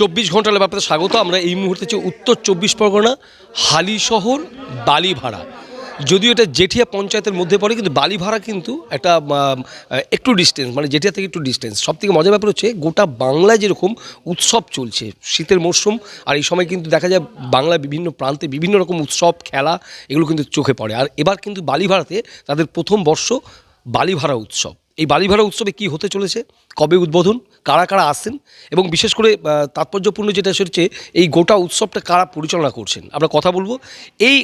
চব্বিশ ঘণ্টা ঘণ্টার ব্যাপারে স্বাগত। আমরা এই মুহূর্তে হচ্ছে উত্তর চব্বিশ পরগনা হালি শহর বালিভাড়া। যদিও এটা জেঠিয়া পঞ্চায়েতের মধ্যে পড়ে, কিন্তু বালিভাড়া কিন্তু একটা একটু ডিস্টেন্স মানে জেঠিয়া থেকে একটু ডিস্টেন্স সব থেকে মজার ব্যাপার হচ্ছে গোটা বাংলায় যেরকম উৎসব চলছে, শীতের মরশুম, আর এই সময় কিন্তু দেখা যায় বাংলার বিভিন্ন প্রান্তে বিভিন্ন রকম উৎসব, খেলা, এগুলো কিন্তু চোখে পড়ে। আর এবার কিন্তু বালিভাড়াতে তাদের প্রথম বর্ষ বালিভাড়া উৎসব। এই বালিভাড়া উৎসবে কি হতে চলেছে? কবে উদ্বোধন? কারা কারা আসছেন? এবং বিশেষ করে তাৎপর্যপূর্ণ যেটা হচ্ছে, এই গোটা উৎসবটা কারা পরিচালনা করছেন? আমরা কথা বলব। এই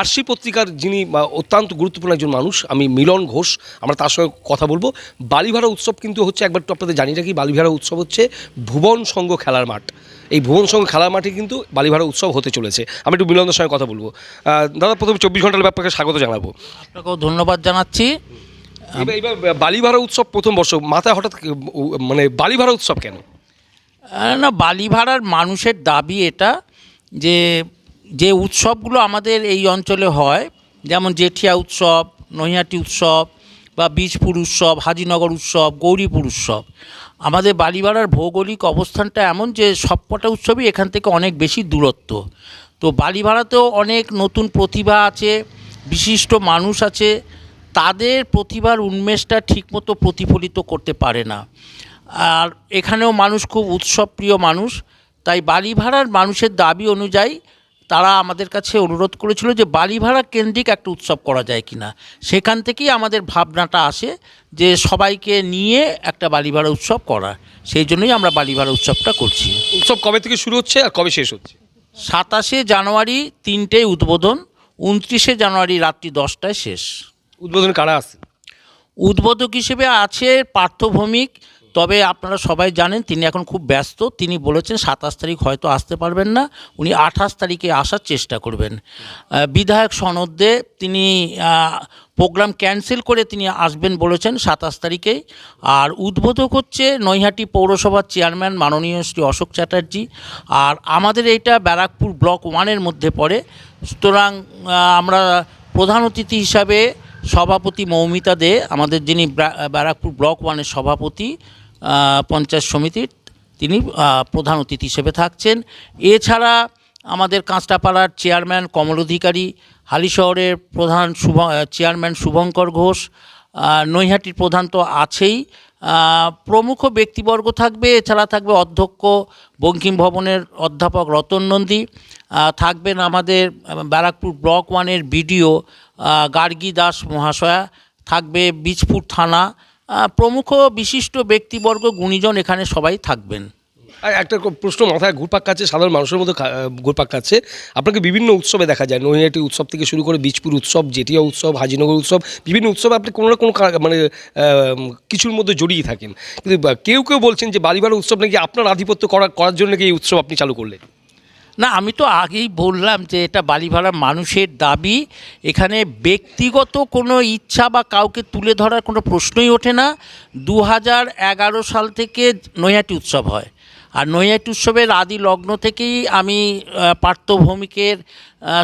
আরসি পত্রিকার যিনি অত্যন্ত গুরুত্বপূর্ণ একজন মানুষ, আমি মিলন ঘোষ, আমরা তার সঙ্গে কথা বলব। বালিভাড়া উৎসব কিন্তু হচ্ছে, একবার একটু আপনাদের জানি রাখি, বালিভাড়া উৎসব হচ্ছে ভুবন সংঘ খেলার মাঠ। এই ভুবন সংঘ খেলার মাঠে কিন্তু বালিভাড়া উৎসব হতে চলেছে। আমি একটু মিলনের সঙ্গে কথা বলব। দাদা, প্রথমে চব্বিশ ঘণ্টার ব্যাপারে স্বাগত জানাব। আপনাকেও ধন্যবাদ জানাচ্ছি। এবার উৎসব প্রথম বর্ষ, মাথায় হঠাৎ মানে বালিভাড়া উৎসব কেন? না, বালি ভাড়ার মানুষের দাবি এটা যে যে উৎসবগুলো আমাদের এই অঞ্চলে হয়, যেমন জেঠিয়া উৎসব, নৈহাটি উৎসব বা বীজপুর উৎসব, হাজিনগর উৎসব, গৌরীপুর উৎসব। আমাদের বালিভাড়ার ভৌগোলিক অবস্থানটা এমন যে, সবকটা উৎসবই এখান থেকে অনেক বেশি দূরত্ব। তো বালিভাড়াতেও অনেক নতুন প্রতিভা আছে, বিশিষ্ট মানুষ আছে তাদের প্রতিভার উন্মেষটা ঠিকমতো প্রতিফলিত করতে পারে না। আর এখানেও মানুষ খুব উৎসবপ্রিয় মানুষ তাই বাড়ি ভাড়ার মানুষের দাবি অনুযায়ী তারা আমাদের কাছে অনুরোধ করেছিল যে বাড়ি ভাড়া কেন্দ্রিক একটা উৎসব করা যায় কিনা। সেখান থেকেই আমাদের ভাবনাটা আসে যে সবাইকে নিয়ে একটা বাড়ি ভাড়া উৎসব করা। সেই জন্যই আমরা বালিভাড়া উৎসবটা করছি। উৎসব কবে থেকে শুরু হচ্ছে আর কবে শেষ হচ্ছে? সাতাশে জানুয়ারি তিনটে উদ্বোধন উনত্রিশে জানুয়ারি রাত্রি দশটায় শেষ। উদ্বোধন কারা আছে? উদ্বোধক হিসেবে আছে পার্থভৌমিক, তবে আপনারা সবাই জানেন তিনি এখন খুব ব্যস্ত। তিনি বলেছেন সাতাশ তারিখ হয়তো আসতে পারবেন না, উনি আঠাশ তারিখে আসার চেষ্টা করবেন। বিধায়ক সনদ তিনি প্রোগ্রাম ক্যান্সেল করে তিনি আসবেন বলেছেন সাতাশ তারিখেই আর উদ্বোধক হচ্ছে নৈহাটি পৌরসভার চেয়ারম্যান মাননীয় শ্রী অশোক চ্যাটার্জি। আর আমাদের এইটা ব্যারাকপুর ব্লক ওয়ানের মধ্যে পড়ে। সুতরাং আমরা প্রধান অতিথি হিসাবে সভাপতি মৌমিতা দে, আমাদের যিনি ব্যারাকপুর ব্লক ওয়ানের সভাপতি পঞ্চায়েত সমিতির তিনি প্রধান অতিথি হিসেবে থাকছেন। এছাড়া আমাদের কাঁচটাপাড়ার চেয়ারম্যান, কমল অধিকারী হালিশহরের প্রধান শুভ চেয়ারম্যান শুভঙ্কর ঘোষ নৈহাটির প্রধান তো আছেই। প্রমুখ ব্যক্তিবর্গ থাকবে, এছাড়া থাকবে অধ্যক্ষ বঙ্কিম ভবনের অধ্যাপক রতন নন্দী থাকবেন আমাদের ব্যারাকপুর ব্লক ওয়ানের বিডিও গার্গী দাস মহাশয়া, থাকবে বীজপুর থানা প্রমুখ বিশিষ্ট ব্যক্তিবর্গ গুণীজন এখানে সবাই থাকবেন। আর একটা প্রশ্ন মাথায়, ঘুরপাক খাচ্ছে, সাধারণ মানুষের মধ্যে ঘুরপাক খাচ্ছে। আপনাকে বিভিন্ন উৎসবে দেখা যায়, নৈহাটি উৎসব থেকে শুরু করে বীজপুর উৎসব, জেঠিয়া উৎসব, হাজিনগর উৎসব, বিভিন্ন উৎসবে আপনি কোনো না কোনো মানে কিছুর মধ্যে জড়িয়ে থাকেন। কিন্তু কেউ কেউ বলছেন যে বালিবার উৎসব নাকি আপনার আধিপত্য করা, করার জন্য নাকি এই উৎসব আপনি চালু করলেন? না, আমি তো আগেই বললাম যে এটা বালিভাড়ার মানুষের দাবি। এখানে ব্যক্তিগত কোনো ইচ্ছা বা কাউকে তুলে ধরার কোনো প্রশ্নই ওঠে না। দু হাজার এগারো সাল থেকে নৈহাটি উৎসব হয়। আর নৈহাটি উৎসবের আদি লগ্ন থেকেই আমি আহ, পার্থ ভৌমিকের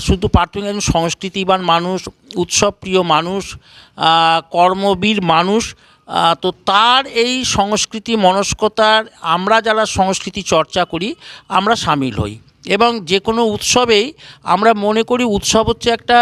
শুধু পার্থ সংস্কৃতিবান মানুষ উৎসবপ্রিয় মানুষ কর্মবীর মানুষ তো তার এই সংস্কৃতি মনস্কতার আমরা যারা সংস্কৃতি চর্চা করি আমরা সামিল হই। এবং যে কোনো উৎসবেই আমরা মনে করি উৎসব হচ্ছে একটা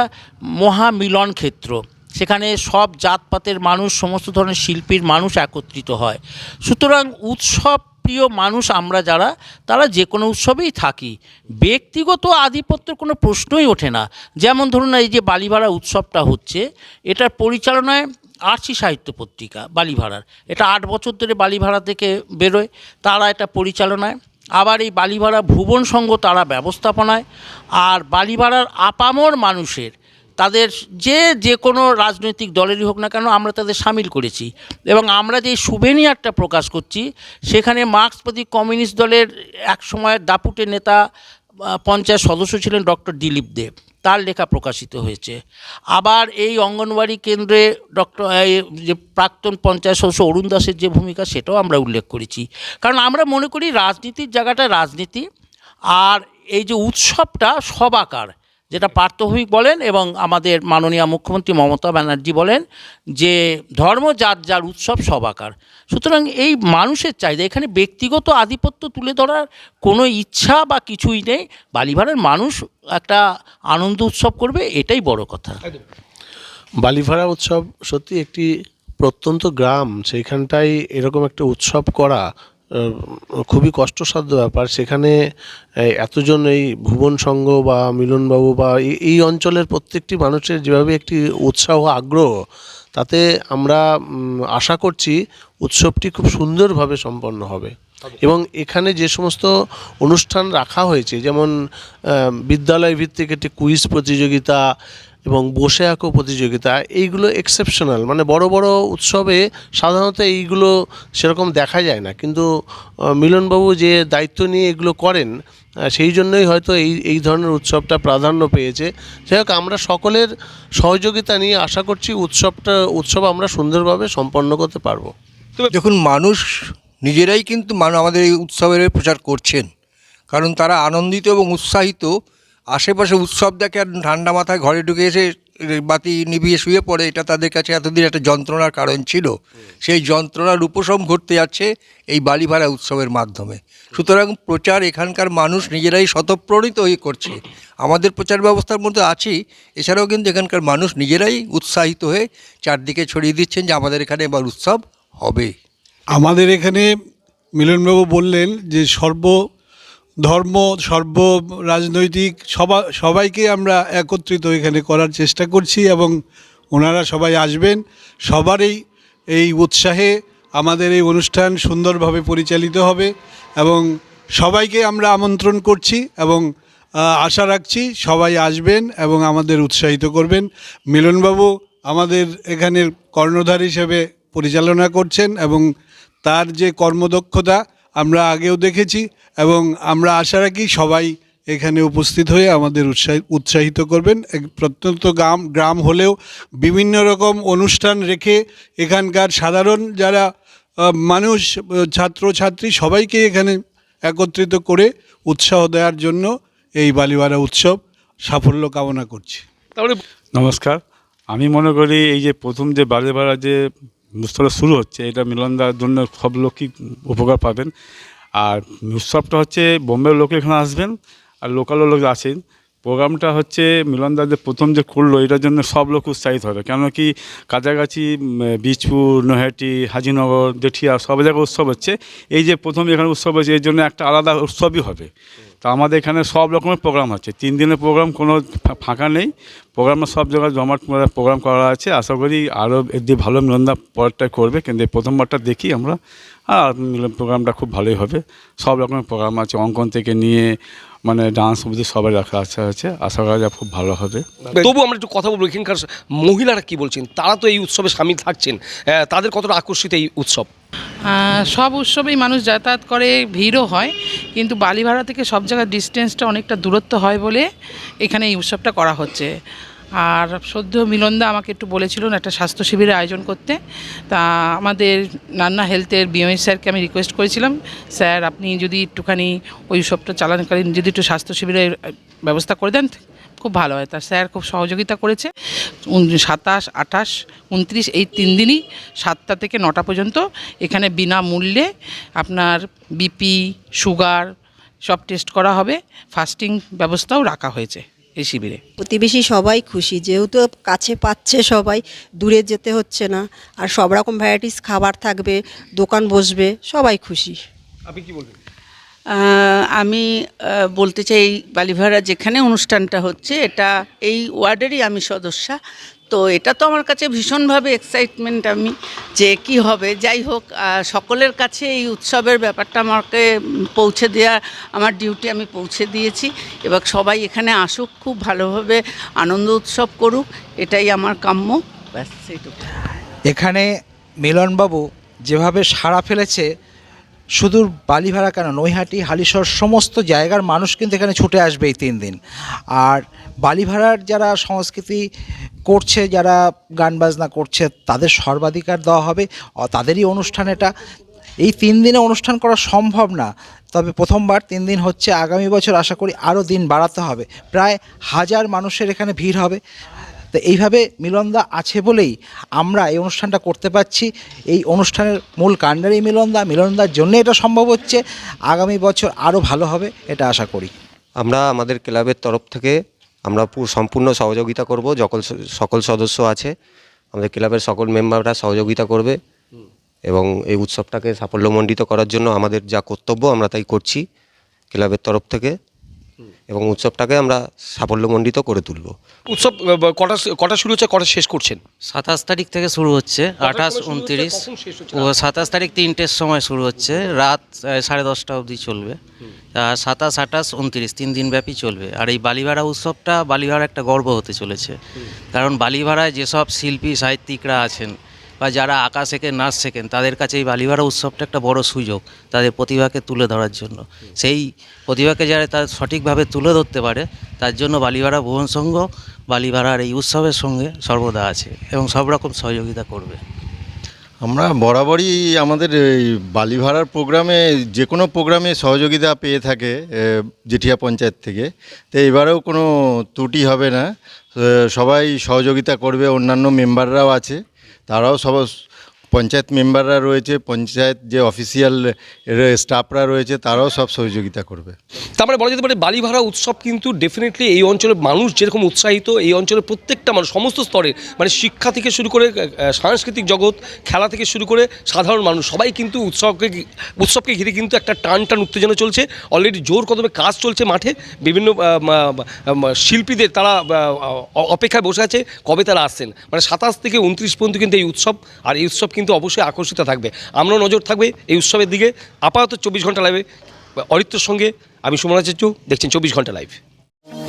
মহামিলন ক্ষেত্র। সেখানে সব জাতপাতের মানুষ সমস্ত ধরনের শিল্পীর মানুষ একত্রিত হয়। সুতরাং উৎসব প্রিয় মানুষ আমরা যারা, তারা যে কোনো উৎসবেই থাকি। ব্যক্তিগত আধিপত্যের কোনো প্রশ্নই ওঠে না। যেমন ধরুন এই যে বালিভাড়া উৎসবটা হচ্ছে, এটার পরিচালনায় আরসি সাহিত্য পত্রিকা বালিভাড়ার। এটা আট বছর ধরে বালিভাড়া থেকে বেরোয়, তারা এটা পরিচালনায়। আবার এই বালিভাড়া ভুবন সংঘ তারা ব্যবস্থাপনায়। আর বালিভাড়ার আপামর মানুষের তাদের যে যে কোনো রাজনৈতিক দলেরই হোক না কেন আমরা তাদের সামিল করেছি। এবং আমরা যে সুভেনিয়ারটা প্রকাশ করছি, সেখানে মার্ক্সবাদী কমিউনিস্ট দলের এক সময়ের দাপুটে নেতা পঞ্চায়েত সদস্য ছিলেন ডক্টর দিলীপ দেব তার লেখা প্রকাশিত হয়েছে। আবার এই অঙ্গনওয়াড়ি কেন্দ্রে ডক্টর যে প্রাক্তন পঞ্চায়েত সদস্য অরুণ দাসের যে ভূমিকা, সেটাও আমরা উল্লেখ করেছি। কারণ আমরা মনে করি রাজনীতির জায়গাটা রাজনীতি, আর এই যে উৎসবটা সবাকার যেটা পার্থভূমিক বলেন এবং আমাদের মাননীয় মুখ্যমন্ত্রী মমতা ব্যানার্জি বলেন যে ধর্ম যার যার উৎসব সবাকার। সুতরাং এই মানুষের চাহিদা, এখানে ব্যক্তিগত আধিপত্য তুলে ধরার কোনো ইচ্ছা বা কিছুই নেই। বালিভাড়ের মানুষ একটা আনন্দ উৎসব করবে, এটাই বড় কথা। বালিভাড়া উৎসব সত্যি একটি প্রত্যন্ত গ্রাম সেইখানটায় এরকম একটা উৎসব করা খুবই কষ্টসাধ্য ব্যাপার। সেখানে এতজন এই ভুবন সংঘ বা মিলনবাবু বা এই- অঞ্চলের প্রত্যেকটি মানুষের যেভাবে একটি উৎসাহ, আগ্রহ, তাতে আমরা আশা করছি উৎসবটি খুব সুন্দরভাবে সম্পন্ন হবে। এবং এখানে যে সমস্ত অনুষ্ঠান রাখা হয়েছে, যেমন বিদ্যালয় ভিত্তিক একটি কুইজ প্রতিযোগিতা এবং বসে আঁকো প্রতিযোগিতা, এইগুলো এক্সেপশনাল মানে বড় বড় উৎসবে সাধারণত এইগুলো সেরকম দেখা যায় না। কিন্তু মিলনবাবু যে দায়িত্ব নিয়ে এগুলো করেন সেই জন্যই হয়তো এই এই ধরনের উৎসবটা প্রাধান্য পেয়েছে। যাই হোক, আমরা সকলের সহযোগিতা নিয়ে আশা করছি উৎসবটা, উৎসব আমরা সুন্দরভাবে সম্পন্ন করতে পারব। দেখুন, মানুষ নিজেরাই কিন্তু আমাদের এই উৎসবের প্রচার করছেন। কারণ তারা আনন্দিত এবং উৎসাহিত আশেপাশে উৎসব দেখে আর ঠান্ডা মাথায় ঘরে ঢুকে এসে বাতি নিভিয়ে শুয়ে পড়ে, এটা তাদের কাছে এতদিন একটা যন্ত্রণার কারণ ছিল। সেই যন্ত্রণার উপশম ঘটতে যাচ্ছে এই বালিভাড়া উৎসবের মাধ্যমে। সুতরাং প্রচার এখানকার মানুষ নিজেরাই স্বতঃপ্রণিত হয়ে করছে। আমাদের প্রচার ব্যবস্থার মধ্যে আছি, এছাড়াও কিন্তু এখানকার মানুষ নিজেরাই উৎসাহিত হয়ে চারদিকে ছড়িয়ে দিচ্ছেন যে আমাদের এখানে এবার উৎসব হবে। আমাদের এখানে মিলনবাবু বললেন যে সর্ব ধর্ম, সর্ব, রাজনৈতিক, সবা, সবাইকে আমরা একত্রিত এখানে করার চেষ্টা করছি এবং ওনারা সবাই আসবেন। সবারই এই উৎসাহে আমাদের এই অনুষ্ঠান সুন্দরভাবে পরিচালিত হবে এবং সবাইকে আমরা আমন্ত্রণ করছি এবং আশা রাখছি সবাই আসবেন এবং আমাদের উৎসাহিত করবেন। মিলনবাবু আমাদের এখানের কর্ণধার হিসেবে পরিচালনা করছেন এবং তার যে কর্মদক্ষতা আমরা আগেও দেখেছি। এবং আমরা আশা রাখি সবাই এখানে উপস্থিত হয়ে আমাদের উৎসাহ উৎসাহিত করবেন। প্রত্যন্ত গ্রাম গ্রাম হলেও বিভিন্ন রকম অনুষ্ঠান রেখে এখানকার সাধারণ যারা মানুষ ছাত্র ছাত্রী সবাইকে এখানে একত্রিত করে উৎসাহ দেওয়ার জন্য এই বালিবাড়া উৎসব সাফল্য কামনা করছি। তারপরে নমস্কার। আমি মনে করি এই যে প্রথম যে বাড়ি ভাড়া যে উৎসবটা শুরু হচ্ছে এটা মিলন মিলনদার জন্য সব লোকই উপকার পাবেন। আর উৎসবটা হচ্ছে বোম্বের লোক এখানে আসবেন আর লোকালও লোক আছেন। প্রোগ্রামটা হচ্ছে মিলনদার যে প্রথম যে করল এটার জন্য সব লোক উৎসাহিত হবে। কেন কি কাছাকাছি বীজপুর, নৈহাটি, হাজিনগর, জেঠিয়া, সব জায়গায় উৎসব হচ্ছে। এই যে প্রথম এখানে উৎসব হচ্ছে এর জন্য একটা আলাদা উৎসবই হবে। তা আমাদের এখানে সব রকমের প্রোগ্রাম হচ্ছে। তিন দিনের প্রোগ্রাম কোনো ফাঁকা নেই। প্রোগ্রামে সব জায়গায় জমাট প্রোগ্রাম করা আছে। আশা করি আরও এর দিয়ে ভালো মিলনদা পরেরটা করবে। কিন্তু প্রথমবারটা দেখি আমরা। আর মিলন প্রোগ্রামটা খুব ভালোই হবে। সব রকমের প্রোগ্রাম আছে। অঙ্কন থেকে নিয়ে মানে ডান্স অবধি সবাই রাখা আশা আছে আশা করা যায় খুব ভালো হবে। তবু আমরা একটু কথা বলব এখানকার মহিলারা কি বলছেন? তারা তো এই উৎসবে সামিল থাকছেন। তাদের কতটা আকর্ষিত এই উৎসব? সব উৎসবেই মানুষ যাতায়াত করে ভিড়ও হয় কিন্তু বালিভাড়া থেকে সব জায়গায় ডিস্টেন্সটা অনেকটা দূরত্ব হয় বলে এখানে এই উৎসবটা করা হচ্ছে। আর সদ্য মিলনদা আমাকে একটু বলেছিলেন একটা স্বাস্থ্য শিবিরের আয়োজন করতে। তা আমাদের নান্না হেলথের বিএমএস স্যারকে আমি রিকোয়েস্ট করেছিলাম, স্যার আপনি যদি একটুখানি ওই উৎসবটা চালানকালীন যদি একটু স্বাস্থ্য শিবিরের ব্যবস্থা করে দেন, খুব ভালো হয়। তার স্যার খুব সহযোগিতা করেছে। সাতাশ, আঠাশ, উনত্রিশ এই তিন দিনই সাতটা থেকে নটা পর্যন্ত এখানে বিনামূল্যে আপনার বিপি সুগার সব টেস্ট করা হবে। ফাস্টিং ব্যবস্থাও রাখা হয়েছে। এই শিবিরে? প্রতিবেশী সবাই খুশি যেহেতু কাছে পাচ্ছে সবাই দূরে যেতে হচ্ছে না আর সব রকম ভ্যারাইটিস খাবার থাকবে দোকান বসবে সবাই খুশি। আপনি কি বলবেন? আমি বলতে চাই বালিভাড়া যেখানে অনুষ্ঠানটা হচ্ছে এটা এই ওয়ার্ডেরই আমি সদস্যা। তো এটা তো আমার কাছে ভীষণভাবে এক্সাইটমেন্ট আমি, যে কি হবে। যাই হোক সকলের কাছে এই উৎসবের ব্যাপারটা আমাকে পৌঁছে দেওয়া, আমার ডিউটি আমি পৌঁছে দিয়েছি। এবার সবাই এখানে আসুক, খুব ভালোভাবে আনন্দ উৎসব করুক, এটাই আমার কাম্য। ব্যাস এখানে মিলনবাবু যেভাবে সাড়া ফেলেছে শুধু বালিভাড়া কেন? নৈহাটি, হালিশহর, সমস্ত জায়গার মানুষ কিন্তু এখানে ছুটে আসবে এই তিন দিন। আর বালিভাড়ার যারা সংস্কৃতি করছে, যারা গান বাজনা করছে, তাদের সর্বাধিকার দেওয়া হবে। তাদেরই অনুষ্ঠান এটা। এই তিন দিনে অনুষ্ঠান করা সম্ভব না, তবে প্রথমবার তিন দিন হচ্ছে। আগামী বছর আশা করি আরও দিন বাড়াতে হবে। প্রায় হাজার মানুষের এখানে ভিড় হবে। তো এইভাবে মিলনদা আছে বলেই আমরা এই অনুষ্ঠানটা করতে পারছি। এই অনুষ্ঠানের মূল কাণ্ডারি মিলনদা। মিলনদার জন্য এটা সম্ভব হচ্ছে। আগামী বছর আরও ভালো হবে, এটা আশা করি। আমরা আমাদের ক্লাবের তরফ থেকে আমরা পুরো সম্পূর্ণ সহযোগিতা করব যখন সকল সদস্য আছে, আমাদের ক্লাবের সকল মেম্বাররা সহযোগিতা করবে এবং এই উৎসবটাকে সাফল্যমণ্ডিত করার জন্য আমাদের যা কর্তব্য আমরা তাই করছি ক্লাবের তরফ থেকে। এবং উৎসবটাকে আমরা সাফল্যমণ্ডিত করে তুলব। উৎসব কটা কটা শুরু হচ্ছে কটা শেষ করছেন? সাতাশ তারিখ থেকে শুরু হচ্ছে আঠাশ উনত্রিশ? ও সাতাশ তারিখ তিনটের সময় শুরু হচ্ছে রাত সাড়ে দশটা অবধি চলবে। আর সাতাশ আঠাশ উনত্রিশ তিন দিন ব্যাপী চলবে। আর এই বালিভাড়া উৎসবটা বালিভাড়া একটা গর্ব হতে চলেছে। কারণ বালিভাড়ায় যেসব শিল্পী সাহিত্যিকরা আছেন বা যারা আঁকা শেখেন, নাচ শেখেন, তাদের কাছে এই বালিভাড়া উৎসবটা একটা বড় সুযোগ তাদের প্রতিভাকে তুলে ধরার জন্য। সেই প্রতিভাকে যারা তার সঠিকভাবে তুলে ধরতে পারে, তার জন্য বালিভাড়া ভুবন সংঘ বালিভাড়ার এই উৎসবের সঙ্গে সর্বদা আছে এবং সব রকম সহযোগিতা করবে। আমরা বরাবরই আমাদের এই বালিভাড়ার প্রোগ্রামে, যে কোনো প্রোগ্রামে সহযোগিতা পেয়ে থাকে জেঠিয়া পঞ্চায়েত থেকে। তো এবারেও কোনো ত্রুটি হবে না। সবাই সহযোগিতা করবে, অন্যান্য মেম্বাররাও আছে। তারাও সব পঞ্চায়েত মেম্বাররা রয়েছে, পঞ্চায়েত যে অফিসিয়াল স্টাফরা রয়েছে, তারাও সব সহযোগিতা করবে। তার মানে বলা যেতে পারে, বালিভাড়া উৎসব কিন্তু ডেফিনেটলি এই অঞ্চলের মানুষ যেরকম উৎসাহিত, এই অঞ্চলের প্রত্যেকটা মানুষ, সমস্ত স্তরের মানে শিক্ষা থেকে শুরু করে সাংস্কৃতিক জগৎ, খেলা থেকে শুরু করে সাধারণ মানুষ, সবাই কিন্তু উৎসবকে উৎসবকে ঘিরে কিন্তু একটা টান টান উত্তেজনা চলছে। অলরেডি জোর কদমে কাজ চলছে মাঠে, বিভিন্ন শিল্পীদের তারা অপেক্ষায় বসে আছে, কবে তারা আসছেন? মানে সাতাশ থেকে উনত্রিশ পর্যন্ত কিন্তু এই উৎসব, আর এই উৎসব কিন্তু অবশ্যই আকর্ষিত থাকবে। আমরাও নজর থাকবে এই উৎসবের দিকে। আপাতত চব্বিশ ঘণ্টা লাইভে অরিত্রর সঙ্গে আমি সুমন দেখছেন চব্বিশ ঘণ্টা লাইভ